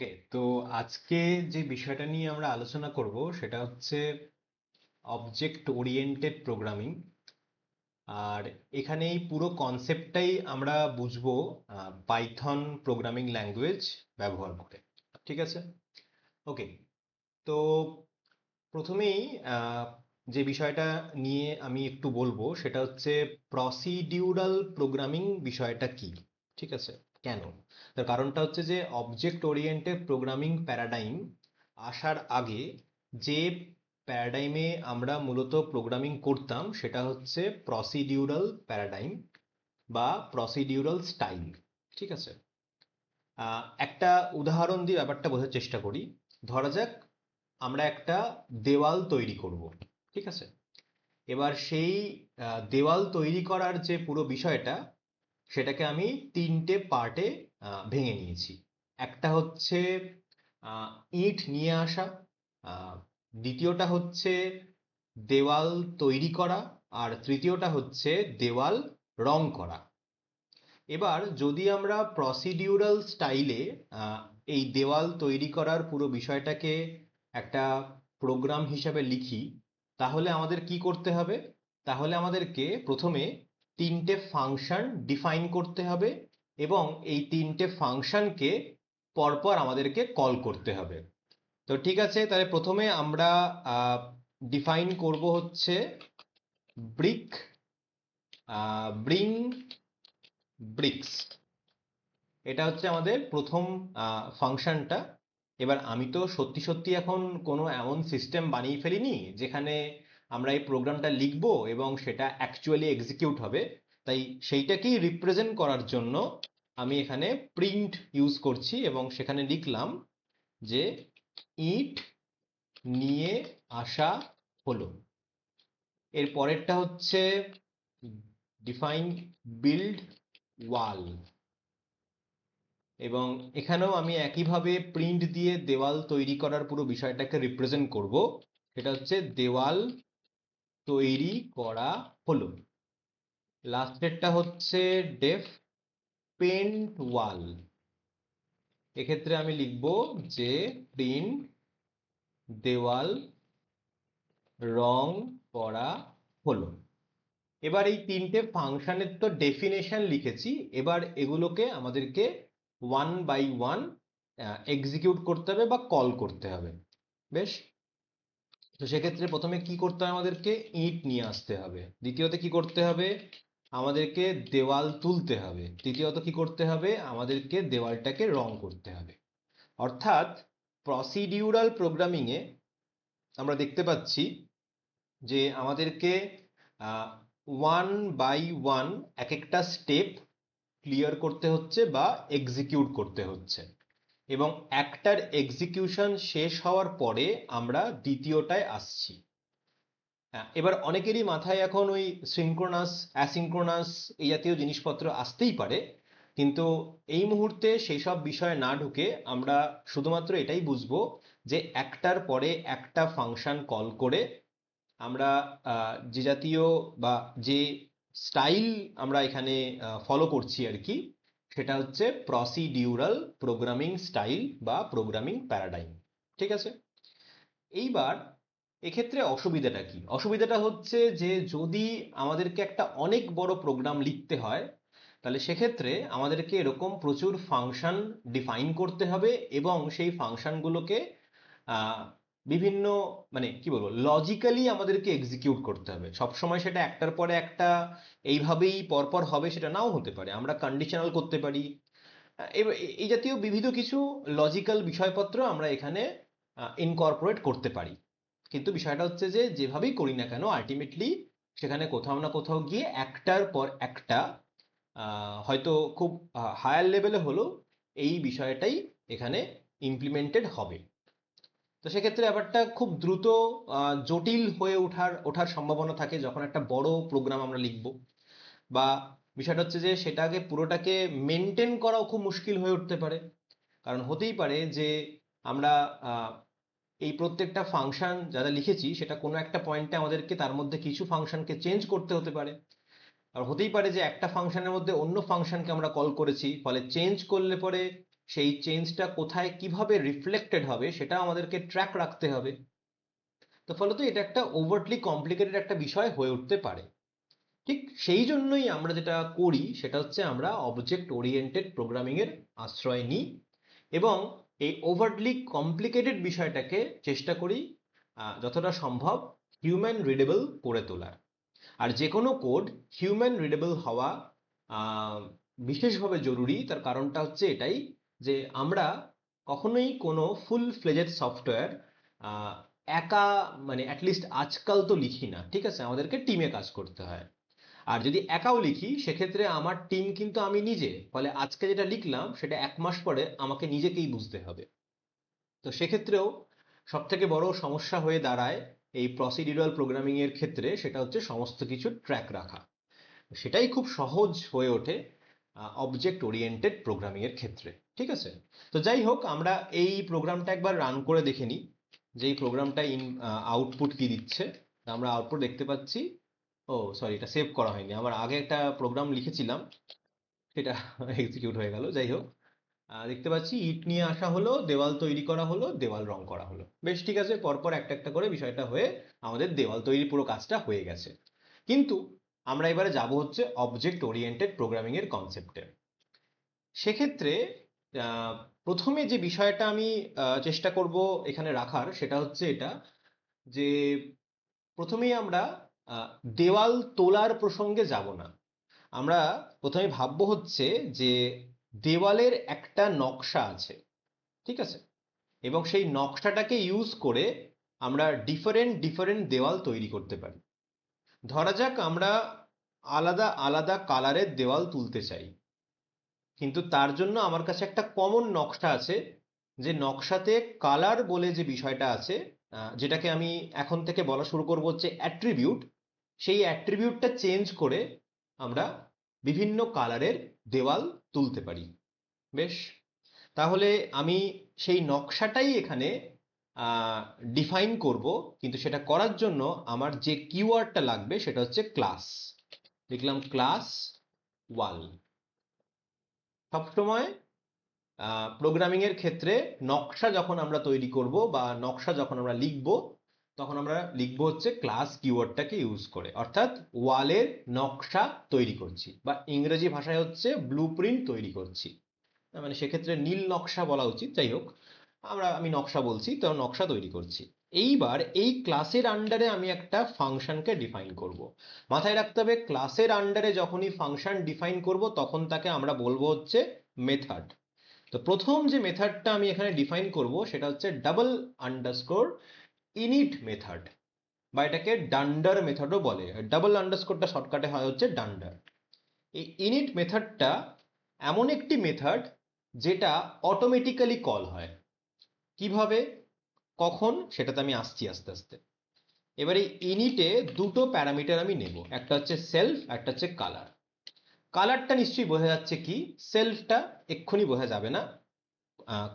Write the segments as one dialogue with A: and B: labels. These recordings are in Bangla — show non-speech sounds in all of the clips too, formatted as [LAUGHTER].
A: ওকে, তো আজকে যে বিষয়টা নিয়ে আমরা আলোচনা করব সেটা হচ্ছে অবজেক্ট ওরিয়েন্টেড প্রোগ্রামিং আর এখানে এই পুরো কনসেপ্টটাই আমরা বুঝব পাইথন প্রোগ্রামিং ল্যাঙ্গুয়েজ ব্যবহার করে। ঠিক আছে? ওকে, তো প্রথমেই যে বিষয়টা নিয়ে আমি একটু বলব সেটা হচ্ছে প্রসিডিউরাল প্রোগ্রামিং বিষয়টা কি? ঠিক আছে? কেন? তার কারণটা হচ্ছে যে অবজেক্ট ওরিয়েন্টেড প্রোগ্রামিং প্যারাডাইম আসার আগে যে প্যারাডাইমে আমরা মূলত প্রোগ্রামিং করতাম সেটা হচ্ছে প্রসিডিউরাল প্যারাডাইম বা প্রসিডিউরাল স্টাইল ঠিক আছে? একটা উদাহরণ দিয়ে ব্যাপারটা বোঝার চেষ্টা করি। ধরা যাক আমরা একটা দেওয়াল তৈরি করব, ঠিক আছে? এবার সেই দেওয়াল তৈরি করার যে পুরো বিষয়টা সেটাকে আমি তিনটে পার্টে ভেঙে নিয়েছি। একটা হচ্ছে ইট নিয়ে আসা দ্বিতীয়টা হচ্ছে দেওয়াল তৈরি করা, আর তৃতীয়টা হচ্ছে দেওয়াল রং করা। এবার যদি আমরা প্রসিডিউরাল স্টাইলে এই দেওয়াল তৈরি করার পুরো বিষয়টাকে একটা প্রোগ্রাম হিসাবে লিখি, তাহলে আমাদের কি করতে হবে? তাহলে আমাদেরকে প্রথমে তিনটে ফাংশন ডিফাইন করতে হবে এবং এই তিনটে ফাংশনকে পরপর আমাদেরকে কল করতে হবে। তো ঠিক আছে, তাহলে প্রথমে আমরা ডিফাইন করব হচ্ছে ব্রিক ব্রিং ব্রিক্স এটা হচ্ছে আমাদের প্রথম ফাংশনটা এবার আমি তো সত্যি সত্যি এখন কোনো এমন সিস্টেম বানিয়ে ফেলিনি যেখানে আমরা এই প্রোগ্রামটা লিখব এবং সেটা অ্যাকচুয়ালি এক্সিকিউট হবে। তাই সেইটাকেই রিপ্রেজেন্ট করার জন্য আমি এখানে প্রিন্ট ইউজ করছি এবং সেখানে লিখলাম যে ইট নিয়ে আসা হলো। এর পরেরটা হচ্ছে ডিফাইন বিল্ড ওয়াল এবং এখানেও আমি একইভাবে প্রিন্ট দিয়ে দেওয়াল তৈরি করার পুরো বিষয়টাকে রিপ্রেজেন্ট করব। সেটা হচ্ছে দেওয়াল তৈরি করা হলো। লাস্টেরটা হচ্ছে ডেফ পেন্ট ওয়াল এক্ষেত্রে আমি লিখব যে প্রিন্ট দেওয়াল রং করা হলো। এবার এই তিনটে ফাংশনের তো ডেফিনেশন লিখেছি। এবার এগুলোকে আমাদেরকে ওয়ান বাই ওয়ান এক্সিকিউট করতে হবে বা কল করতে হবে। বেশ? তো সেক্ষেত্রে প্রথমে কি করতে হবে আমাদেরকে ইট নিয়ে আসতে হবে। দ্বিতীয়ত কি করতে হবে? আমাদেরকে দেওয়াল তুলতে হবে। তৃতীয়ত কি করতে হবে? আমাদেরকে দেওয়ালটাকে রং করতে হবে। অর্থাৎ প্রসিডিউরাল প্রোগ্রামিংয়ে আমরা দেখতে পাচ্ছি যে আমাদেরকে ওয়ান বাই ওয়ান এক একটা স্টেপ ক্লিয়ার করতে হচ্ছে বা এক্সিকিউট করতে হচ্ছে। এবং একটার এক্সিকিউশন শেষ হওয়ার পরে আমরা দ্বিতীয়টায় আসছি। হ্যাঁ, এবার অনেকেরই মাথায় এখন ওই সিঙ্ক্রোনাস অ্যাসিঙ্ক্রোনাস এই জাতীয় জিনিসপত্র আসতেই পারে কিন্তু এই মুহূর্তে সেই সব বিষয়ে না ঢুকে আমরা শুধুমাত্র এটাই বুঝব যে একটার পরে একটা ফাংশন কল করে আমরা যে জাতীয় বা যে স্টাইল আমরা এখানে ফলো করছি আর কি সেটা হচ্ছে প্রসিডিউরাল প্রোগ্রামিং স্টাইল বা প্রোগ্রামিং প্যারাডাইম ঠিক আছে? এইবার এক্ষেত্রে অসুবিধাটা কি? অসুবিধাটা হচ্ছে যে যদি আমাদেরকে একটা অনেক বড় প্রোগ্রাম লিখতে হয়, তাহলে সেক্ষেত্রে আমাদেরকে এরকম প্রচুর ফাংশন ডিফাইন করতে হবে এবং সেই ফাংশনগুলোকে বিভিন্ন মানে কি বলব লজিক্যালি আমাদেরকে এক্সিকিউট করতে হবে। সবসময় সেটা একটার পরে একটা, এইভাবেই পরপর হবে সেটা নাও হতে পারে। আমরা কন্ডিশনাল করতে পারি। এই জাতীয় বিবিধ কিছু লজিক্যাল বিষয়পত্র আমরা এখানে ইনকর্পোরেট করতে পারি। কিন্তু বিষয়টা হচ্ছে যে, যেভাবেই করি না কেন আলটিমেটলি সেখানে কোথাও না কোথাও গিয়ে একটার পর একটা হয়তো খুব হায়ার লেভেলে হলেও এই বিষয়টাই এখানে ইমপ্লিমেন্টেড হবে। তো সেক্ষেত্রে ব্যাপারটা খুব দ্রুত জটিল হয়ে ওঠার ওঠার সম্ভাবনা থাকে যখন একটা বড় প্রোগ্রাম আমরা লিখব। বা বিষয়টা হচ্ছে যে সেটাকে, পুরোটাকে মেনটেন করাও খুব মুশকিল হয়ে উঠতে পারে। কারণ হতেই পারে যে আমরা এই প্রত্যেকটা ফাংশন যারা লিখেছি, সেটা কোনো একটা পয়েন্টে আমাদেরকে তার মধ্যে কিছু ফাংশনকে চেঞ্জ করতে হতে পারে। আর হতেই পারে যে একটা ফাংশনের মধ্যে অন্য ফাংশনকে আমরা কল করেছি, ফলে চেঞ্জ করলে পরে সেই চেঞ্জটা কোথায় কীভাবে রিফ্লেক্টেড হবে সেটা আমাদেরকে ট্র্যাক রাখতে হবে। তো ফলত এটা একটা ওভারটলি কমপ্লিকেটেড একটা বিষয় হয়ে উঠতে পারে। ঠিক সেই জন্যই আমরা যেটা করি সেটা হচ্ছে আমরা অবজেক্ট ওরিয়েন্টেড প্রোগ্রামিং এর আশ্রয় নিই এবং এই ওভারটলি কমপ্লিকেটেড বিষয়টাকে চেষ্টা করি যতটা সম্ভব হিউম্যান রিডেবল করে তোলার। আর যে কোনো কোড হিউম্যান রিডেবল হওয়া বিশেষভাবে জরুরি, তার কারণটা হচ্ছে এটাই যে আমরা কখনোই কোনো ফুল ফ্লেজেড সফটওয়্যার একা মানে অ্যাটলিস্ট আজকাল তো লিখি না, ঠিক আছে? আমাদেরকে টিমে কাজ করতে হয়। আর যদি একাও লিখি, সেক্ষেত্রে আমার টিম কিন্তু আমি নিজে, ফলে আজকে যেটা লিখলাম, সেটা এক মাস পরে আমাকে নিজেকেই বুঝতে হবে। তো সেক্ষেত্রেও সব থেকে বড় সমস্যা হয়ে দাঁড়ায় এই প্রসিডিউরাল প্রোগ্রামিং এর ক্ষেত্রে, সেটা হচ্ছে সমস্ত কিছু ট্র্যাক রাখা। সেটাই খুব সহজ হয়ে ওঠে অবজেক্ট ওরিয়েন্টেড প্রোগ্রামিং এর ক্ষেত্রে। ঠিক আছে? তো যাই হোক, আমরা এই প্রোগ্রামটা একবার রান করে দেখে নিই যে এই প্রোগ্রামটা ইন আউটপুট কি দিচ্ছে। আমরা আউটপুট দেখতে পাচ্ছি। ও সরি এটা সেভ করা হয়নি। আমার আগে একটা প্রোগ্রাম লিখেছিলাম, সেটা [LAUGHS] এক্সিকিউট হয়ে গেল। যাই হোক দেখতে পাচ্ছি, ইট নিয়ে আসা হলো, দেওয়াল তৈরি করা হলো, দেওয়াল রং করা হলো। বেশ, ঠিক আছে, পরপর একটা একটা করে বিষয়টা হয়ে আমাদের দেওয়াল তৈরি পুরো কাজটা হয়ে গেছে। কিন্তু আমরা এবারে যাব হচ্ছে অবজেক্ট ওরিয়েন্টেড প্রোগ্রামিং এর কনসেপ্টে সেক্ষেত্রে প্রথমে যে বিষয়টা আমি চেষ্টা করব এখানে রাখার সেটা হচ্ছে এটা যে প্রথমেই আমরা দেওয়াল তোলার প্রসঙ্গে যাব না। আমরা প্রথমে ভাববো হচ্ছে যে দেওয়ালের একটা নকশা আছে, ঠিক আছে? এবং সেই নকশাটাকে ইউজ করে আমরা ডিফারেন্ট ডিফারেন্ট দেওয়াল তৈরি করতে পারি। ধরা যাক আমরা আলাদা আলাদা কালারের দেওয়াল তুলতে চাই। কিন্তু তার জন্য আমার কাছে একটা কমন নকশা আছে, যে নকশাতে কালার বলে যে বিষয়টা আছে যেটাকে আমি এখন থেকে বলা শুরু করব হচ্ছে অ্যাট্রিবিউট সেই অ্যাট্রিবিউটটা চেঞ্জ করে আমরা বিভিন্ন কালারের দেওয়াল তুলতে পারি। বেশ? তাহলে আমি সেই নকশাটাই এখানে ডিফাইন করব, কিন্তু সেটা করার জন্য আমার যে কিওয়ার্ডটা লাগবে সেটা হচ্ছে ক্লাস লিখলাম ক্লাস ওয়াল সবসময় প্রোগ্রামিং এর ক্ষেত্রে নকশা যখন আমরা তৈরি করব বা নকশা যখন আমরা লিখব, তখন আমরা লিখব হচ্ছে ক্লাস কিওয়ার্ডটাকে ইউজ করে। অর্থাৎ ওয়ালের নকশা তৈরি করছি বা ইংরেজি ভাষায় হচ্ছে ব্লু তৈরি করছি। মানে সেক্ষেত্রে নীল নকশা বলা উচিত। যাই হোক, আমরা, আমি নকশা বলছি, তো নকশা তৈরি করছি। এইবার এই ক্লাসের আন্ডারে আমি একটা ফাংশনকে ডিফাইন করব। মাথায় রাখতে হবে ক্লাসের আন্ডারে যখনই ফাংশন ডিফাইন করব, তখন তাকে আমরা বলব হচ্ছে মেথড তো প্রথম যে মেথডটা আমি এখানে ডিফাইন করব, সেটা হচ্ছে ডাবল আন্ডারস্কোর ইনিট মেথড বা এটাকে ডান্ডার মেথডও বলে। ডাবল আন্ডারস্কোরটা শর্টকাটে হয় হচ্ছে ডান্ডার এই ইনিট মেথডটা এমন একটি মেথড যেটা অটোমেটিক্যালি কল হয়। কীভাবে? কখন সেটাতে আমি আসছি আস্তে আস্তে। এবারে ইনিটে দুটো প্যারামিটার আমি নেব। একটা হচ্ছে সেলফ একটা হচ্ছে কালার কালারটা নিশ্চয়ই বোঝা যাচ্ছে কি? সেলফটা এক্ষুনি বোঝা যাবে না।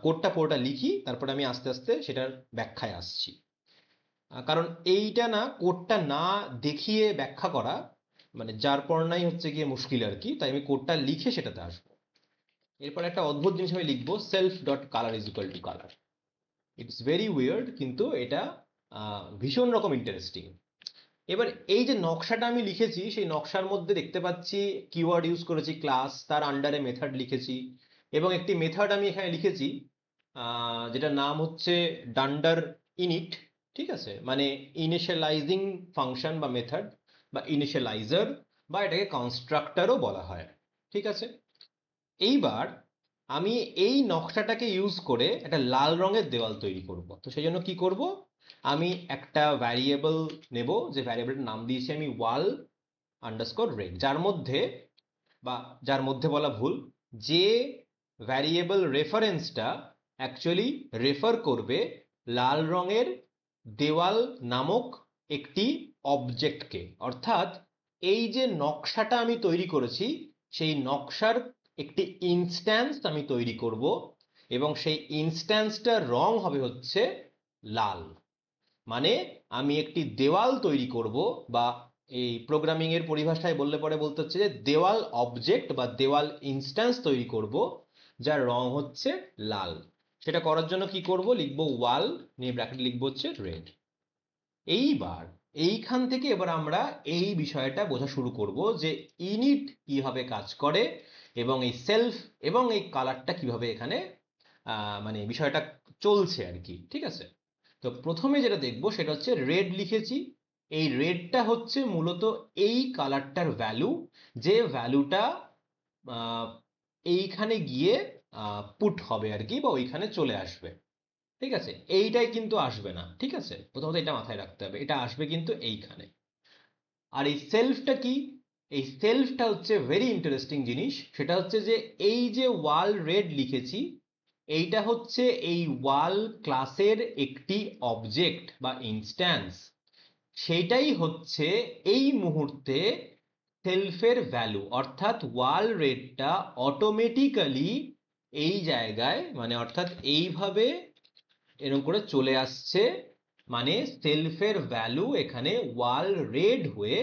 A: কোডটা পুরোটা লিখি, তারপরে আমি আস্তে আস্তে সেটার ব্যাখ্যায় আসছি। কারণ এইটা না কোডটা না দেখিয়ে ব্যাখ্যা করা মানে যার পড়নাই হচ্ছে গিয়ে মুশকিল আর কি, তাই আমি কোডটা লিখে সেটাতে আসব। এরপর একটা অদ্ভুত জিনিস আমি লিখব self dot colour is equal to colour it's very weird কিন্তু এটা ভীষণ রকম ইন্টারেস্টিং এবার এই যে নকশাটা আমি লিখেছি, সেই নকশার মধ্যে দেখতে পাচ্ছি কিওয়ার্ড ইউজ করেছি ক্লাস তার আন্ডারে মেথড লিখেছি, এবং একটি মেথড আমি এখানে লিখেছি যেটার নাম হচ্ছে ডান্ডার ইনিট ঠিক আছে? মানে ইনিশিয়ালাইজিং ফাংশন বা মেথড বা ইনিশিয়ালাইজার বা এটাকে কনস্ট্রাক্টরও বলা হয়, ঠিক আছে? এইবার আমি এই নকশাটাকে ইউজ করে একটা লাল রঙের দেওয়াল তৈরি করব। তো সেই জন্য কি করব? আমি একটা ভ্যারিয়েবল নেব, যে ভ্যারিয়েবলটার নাম দিয়েছি আমি ওয়াল আন্ডারস্কোর রেড যার মধ্যে বা যার মধ্যে বলা ভুল, যে ভ্যারিয়েবল রেফারেন্সটা অ্যাকচুয়ালি রেফার করবে লাল রঙের দেওয়াল নামক একটি অবজেক্টকে অর্থাৎ এই যে নকশাটা আমি তৈরি করেছি, সেই নকশার একটি ইনস্ট্যান্স আমি তৈরি করব এবং সেই ইনস্ট্যান্সটার রং হবে হচ্ছে লাল। মানে আমি একটি দেওয়াল তৈরি করব বা এই প্রোগ্রামিং এর পরিভাষায় বললে পরে বলতে হচ্ছে যে দেওয়াল অবজেক্ট বা দেওয়াল ইনস্ট্যান্স তৈরি করব, যার রং হচ্ছে লাল। সেটা করার জন্য কি করব? লিখব ওয়াল, নিয়ে ব্র্যাকেট লিখব হচ্ছে রেড এইবার এইখান থেকে এবার আমরা এই বিষয়টা বোঝা শুরু করব যে ইনিট কীভাবে কাজ করে এবং এই সেলফ এবং এই কালারটা কীভাবে এখানে মানে বিষয়টা চলছে আর কি, ঠিক আছে? তো প্রথমে যেটা দেখব সেটা হচ্ছে রেড লিখেছি। এই রেডটা হচ্ছে মূলত এই কালারটার ভ্যালু যে ভ্যালুটা এইখানে গিয়ে পুট হবে আর কি বা ওইখানে চলে আসবে, ঠিক আছে? এইটাই কিন্তু আসবে না, ঠিক আছে? প্রথমত এটা মাথায় রাখতে হবে, এটা আসবে কিন্তু এইখানে। আর এই সেলফটা কি? এই সেলফটা হচ্ছে ভেরি ইন্টারেস্টিং জিনিস। সেটা হচ্ছে যে এই যে ওয়াল রেড লিখেছি, এইটা হচ্ছে এই ওয়াল ক্লাসের একটি অবজেক্ট বা ইনস্ট্যান্স সেইটাই হচ্ছে এই মুহূর্তে সেলফের ভ্যালু অর্থাৎ ওয়াল রেটটা অটোমেটিক্যালি এই জায়গায় মানে অর্থাৎ এইভাবে এরকম করে চলে আসছে মানে সেলফের ভ্যালু এখানে ওয়াল রেড হয়ে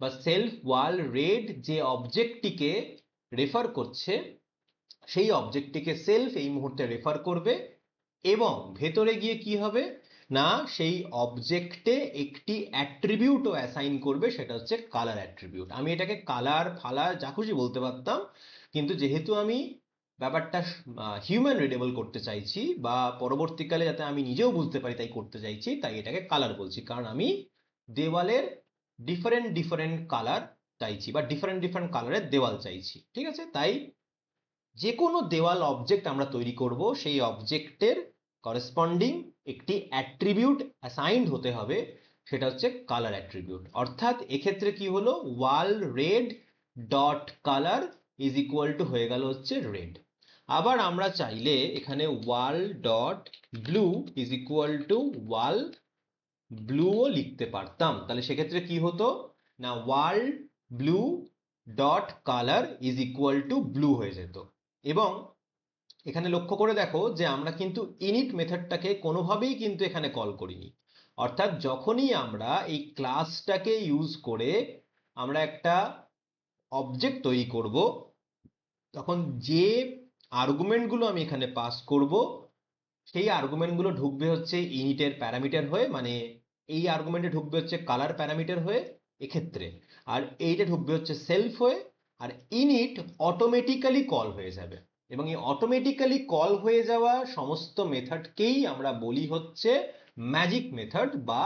A: বা সেলফ ওয়াল রেড যে অবজেক্টটিকে রেফার করছে, সেই অবজেক্টটিকে সেলফ এই মুহূর্তে রেফার করবে এবং ভেতরে গিয়ে কি হবে? না, সেই অবজেক্টে একটি অ্যাট্রিবিউটও অ্যাসাইন করবে, সেটা হচ্ছে কালার অ্যাট্রিবিউট আমি এটাকে কালার ফালা, যা খুশি বলতে পারতাম, কিন্তু যেহেতু আমি ব্যাপারটা হিউম্যান রিডেবল করতে চাইছি বা পরবর্তীকালে যাতে আমি নিজেও বুঝতে পারি তাই করতে চাইছি, তাই এটাকে কালার বলছি। কারণ আমি দেওয়ালের ডিফারেন্ট ডিফারেন্ট কালার চাইছি বা ডিফারেন্ট ডিফারেন্ট কালারের দেওয়াল চাইছি, ঠিক আছে? তাই যে কোনো দেওয়াল অবজেক্ট আমরা তৈরি করব, সেই অবজেক্টের করেসপন্ডিং একটি অ্যাট্রিবিউট অ্যাসাইন্ড হতে হবে, সেটা হচ্ছে কালার অ্যাট্রিবিউট অর্থাৎ এক্ষেত্রে কি হলো? Wall red dot colour is equal to হয়ে গেল হচ্ছে রেড আবার আমরা চাইলে এখানে wall dot blue is equal to wall ব্লুও লিখতে পারতাম। তাহলে সেক্ষেত্রে কি হতো? না wall blue dot colour is equal to blue হয়ে যেত। এবং এখানে লক্ষ্য করে দেখো যে আমরা কিন্তু ইনিট মেথডটাকে কোনোভাবেই কিন্তু এখানে কল করিনি। অর্থাৎ যখনই আমরা এই ক্লাসটাকে ইউজ করে আমরা একটা অবজেক্ট তৈরি করব, তখন যে আর্গুমেন্টগুলো আমি এখানে পাস করব, সেই আর্গুমেন্টগুলো ঢুকবে হচ্ছে ইনিটের প্যারামিটার হয়ে মানে এই আর্গুমেন্টে ঢুকবে হচ্ছে কালার প্যারামিটার হয়ে এক্ষেত্রে। আর এইটা ঢুকবে হচ্ছে সেলফ হয়ে, আর ইনিট অটোমেটিক্যালি কল হয়ে যাবে। এবং এই অটোমেটিক্যালি কল হয়ে যাওয়া সমস্ত মেথডকেই আমরা বলি হচ্ছে ম্যাজিক মেথড বা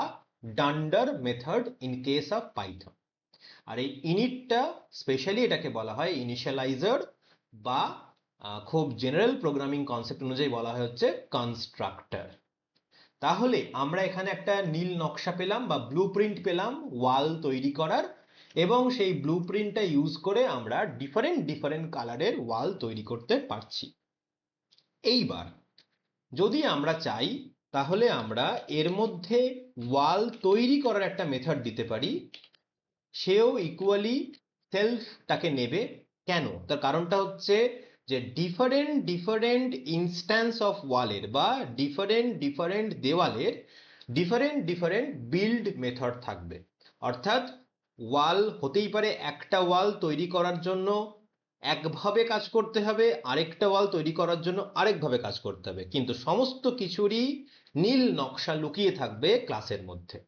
A: dunder method in case of Python আর এই ইনিটটা স্পেশালি এটাকে বলা হয় ইনিশিয়ালাইজার বা খুব জেনারেল প্রোগ্রামিং কনসেপ্ট অনুযায়ী বলা হয় হচ্ছে কনস্ট্রাক্টর তাহলে আমরা এখানে একটা নীল নকশা পেলাম বা ব্লু পেলাম ওয়াল তৈরি করার, এবং সেই ব্লু ইউজ করে আমরা ডিফারেন্ট ডিফারেন্ট কালারের ওয়াল তৈরি করতে পারছি। এইবার, যদি আমরা চাই, তাহলে আমরা এর মধ্যে ওয়াল তৈরি করার একটা মেথড দিতে পারি। সেও ইকুয়ালি সেলফটাকে নেবে। কেন? তার কারণটা হচ্ছে যে ডিফারেন্ট ডিফারেন্ট ইনস্ট্যান্স অফ ওয়ালের বা ডিফারেন্ট ডিফারেন্ট দেওয়ালের ডিফারেন্ট ডিফারেন্ট বিল্ড মেথড থাকবে। অর্থাৎ ওয়াল হতেই পারে একটা ওয়াল তৈরি করার জন্য একভাবে কাজ করতে হবে, আরেকটা ওয়াল তৈরি করার জন্য আরেকভাবে কাজ করতে হবে। কিন্তু সমস্ত কিছুরই নীল নকশা লুকিয়ে থাকবে ক্লাসের মধ্যে।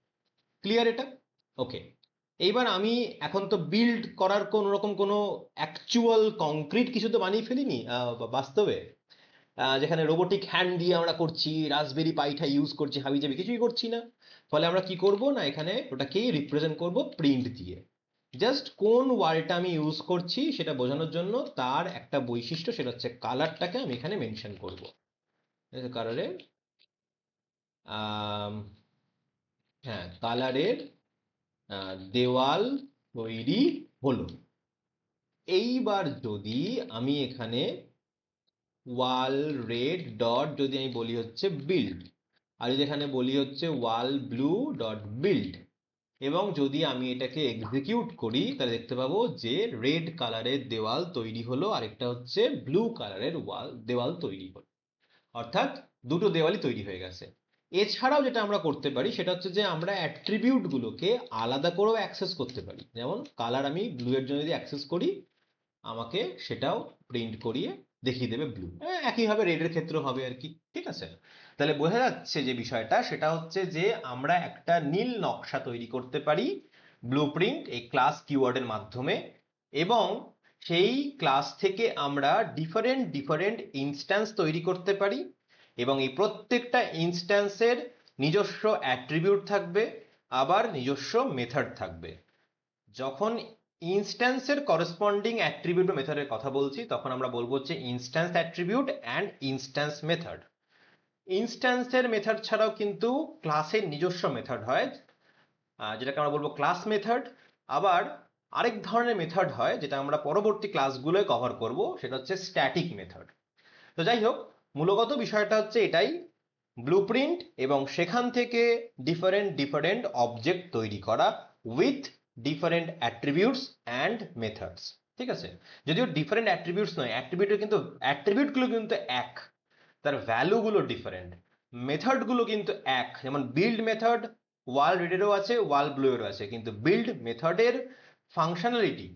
A: ক্লিয়ার এটা? ওকে এইবার আমি এখন তো বিল্ড করার কোন রকম কোনো অ্যাকচুয়াল কংক্রিট কিছু তো বানিয়ে ফেলিনি বাস্তবে। যেখানে রোবোটিক হ্যান্ড দিয়ে আমরা করছি রাসবেরি পাইটা ইউজ করছি হাবি হাবিজাবি কিছুই করছি না। ফলে আমরা কি করব না, এখানে ওটাকেই রিপ্রেজেন্ট করব প্রিন্ট দিয়ে। জাস্ট কোন ওয়ার্ডটা আমি ইউজ করছি সেটা বোঝানোর জন্য তার একটা বৈশিষ্ট্য, সেটা হচ্ছে কালারটাকে আমি এখানে মেনশন করব। কালারের হ্যাঁ কালারের দেওয়াল তৈরি হলো। এইবার যদি আমি এখানে ওয়াল রেড ডট যদি আমি বলি হচ্ছে বিল্ড আর যদি এখানে বলি হচ্ছে ওয়াল ব্লু ডট বিল্ড এবং যদি আমি এটাকে এক্সিকিউট করি, তাহলে দেখতে পাবো যে রেড কালারের দেওয়াল তৈরি হলো, আরেকটা হচ্ছে ব্লু কালারের ওয়াল দেওয়াল তৈরি হলো। অর্থাৎ দুটো দেওয়ালই তৈরি হয়ে গেছে। এছাড়াও যেটা আমরা করতে পারি, সেটা হচ্ছে যে আমরা অ্যাট্রিবিউট গুলোকে আলাদা করেও অ্যাক্সেস করতে পারি। যেমন কালার আমি ব্লু এর জন্য যদি অ্যাক্সেস করি, আমাকে সেটাও প্রিন্ট করিয়ে দেখিয়ে দেবে ব্লু একইভাবে রেডের ক্ষেত্রেও হবে আর কি, ঠিক আছে? তাহলে বোঝা যাচ্ছে যে বিষয়টা, সেটা হচ্ছে যে আমরা একটা নীল নকশা তৈরি করতে পারি ব্লু প্রিন্ট এই ক্লাস কিওয়ার্ডের মাধ্যমে এবং সেই ক্লাস থেকে আমরা ডিফারেন্ট ডিফারেন্ট ইনস্ট্যান্স তৈরি করতে পারি। এবং এই প্রত্যেকটা ইনস্ট্যান্সের নিজস্ব অ্যাট্রিবিউট থাকবে, আবার নিজস্ব মেথড থাকবে। যখন ইনস্ট্যান্সের করসপন্ডিং অ্যাট্রিবিউট মেথডের কথা বলছি, তখন আমরা বলব হচ্ছে instance attribute and instance method. ইনস্ট্যান্সের method ছাড়াও কিন্তু ক্লাসের নিজস্ব মেথড হয় যেটাকে আমরা বলব ক্লাস মেথড। আবার আরেক ধরনের মেথড হয়, যেটা আমরা পরবর্তী ক্লাসগুলোয় কভার করব, সেটা হচ্ছে স্ট্যাটিক মেথড। তো যাই হোক মূলগত বিষয়টা হচ্ছে এটাই ব্লুপ্রিন্ট এবং সেখান থেকে ডিফারেন্ট ডিফারেন্ট অবজেক্ট তৈরি করা with different attributes and methods ঠিক আছে? যদিও ডিফারেন্ট অ্যাট্রিবিউটস নয় অ্যাট্রিবিউটের কিন্তু অ্যাট্রিবিউটগুলো কিন্তু এক, তার ভ্যালুগুলো ডিফারেন্ট মেথডগুলো কিন্তু এক, যেমন বিল্ড মেথড ওয়াল রিডেরও আছে ওয়াল ব্লুয়েরও আছে, কিন্তু বিল্ড মেথডের ফাংশনালিটি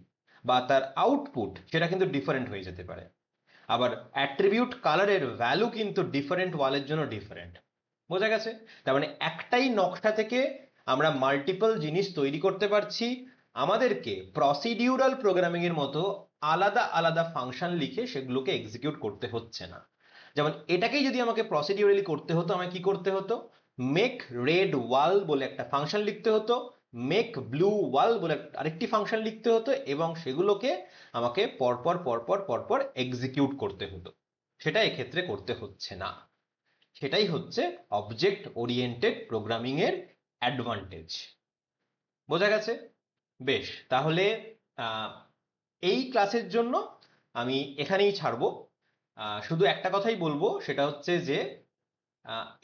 A: বা তার আউটপুট সেটা কিন্তু ডিফারেন্ট হয়ে যেতে পারে। আবার অ্যাট্রিবিউট কালারের ভ্যালু কিন্তু ডিফারেন্ট ওয়ালের জন্য ডিফারেন্ট বোঝা গেছে? তার মানে একটাই নকশা থেকে আমরা মাল্টিপল জিনিস তৈরি করতে পারছি, আমাদেরকে প্রসিডিউরাল প্রোগ্রামিং এর মতো আলাদা আলাদা ফাংশন লিখে সেগুলোকে এক্সিকিউট করতে হচ্ছে না। যেমন এটাকেই যদি আমাকে প্রসিডিউরালি করতে হতো, আমায় কি করতে হতো? মেক রেড ওয়াল বলে একটা ফাংশন লিখতে হতো মেক ব্লু ওয়াল বলে আরেকটি ফাংশন লিখতে হতো এবং সেগুলোকে আমাকে পরপর পরপর পরপর এক্সিকিউট করতে হতো। সেটা এক্ষেত্রে করতে হচ্ছে না। সেটাই হচ্ছে অবজেক্ট ওরিয়েন্টেড প্রোগ্রামিং এর অ্যাডভান্টেজ বোঝা গেছে? বেশ, তাহলে এই ক্লাসের জন্য আমি এখানেই ছাড়বো। শুধু একটা কথাই বলব, সেটা হচ্ছে যে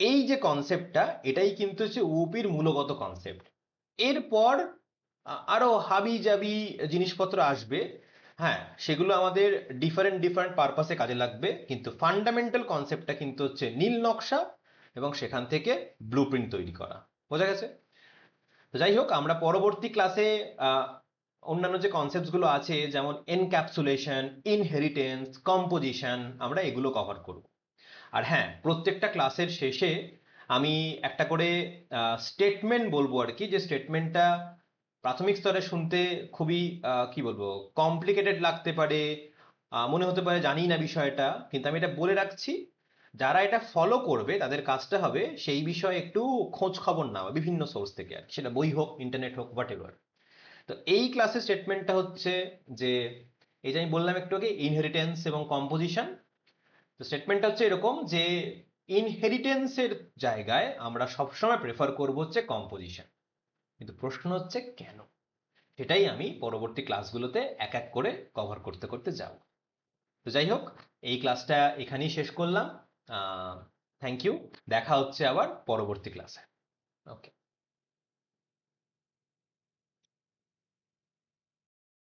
A: এই যে কনসেপ্টটা এটাই কিন্তু হচ্ছে ইউপির মূলগত কনসেপ্ট এরপর আহ, আরও হাবি জাবি জিনিসপত্র আসবে। হ্যাঁ সেগুলো আমাদের ডিফারেন্ট ডিফারেন্ট পারপাসে কাজে লাগবে। কিন্তু ফান্ডামেন্টাল কনসেপ্টটা কিন্তু হচ্ছে নীল নকশা এবং সেখান থেকে ব্লুপ্রিন্ট তৈরি করা। বোঝা গেছে? যাই হোক আমরা পরবর্তী ক্লাসে অন্যান্য যে কনসেপ্টসগুলো আছে যেমন এনক্যাপসুলেশন ইনহেরিটেন্স কম্পোজিশন আমরা এগুলো কভার করব। আর হ্যাঁ প্রত্যেকটা ক্লাসের শেষে আমি একটা করে স্টেটমেন্ট বলব আর কি, যে স্টেটমেন্টটা প্রাথমিক স্তরে শুনতে খুবই কি বলব কমপ্লিকেটেড লাগতে পারে মনে হতে পারে জানি না বিষয়টা, কিন্তু আমি এটা বলে রাখছি, যারা এটা ফলো করবে, তাদের কাজটা হবে সেই বিষয়ে একটু খোঁজ খবর নেওয়া বিভিন্ন সোর্স থেকে আর। সেটা বই হোক ইন্টারনেট হোক হোয়াট এভার তো এই ক্লাসের স্টেটমেন্টটা হচ্ছে যে, এই যে আমি বললাম একটু আগে ইনহেরিটেন্স এবং কম্পোজিশন তো স্টেটমেন্টটা হচ্ছে এরকম যে ইনহেরিটেন্সের জায়গায় আমরা সবসময় প্রেফার করব হচ্ছে কম্পোজিশন কিন্তু প্রশ্ন হচ্ছে কেন? সেটাই আমি পরবর্তী ক্লাসগুলোতে এক এক করে কভার করতে করতে যাব। তো যাই হোক, এই ক্লাসটা এখানেই শেষ করলাম। থ্যাংক ইউ দেখা হচ্ছে আবার পরবর্তী ক্লাসে ওকে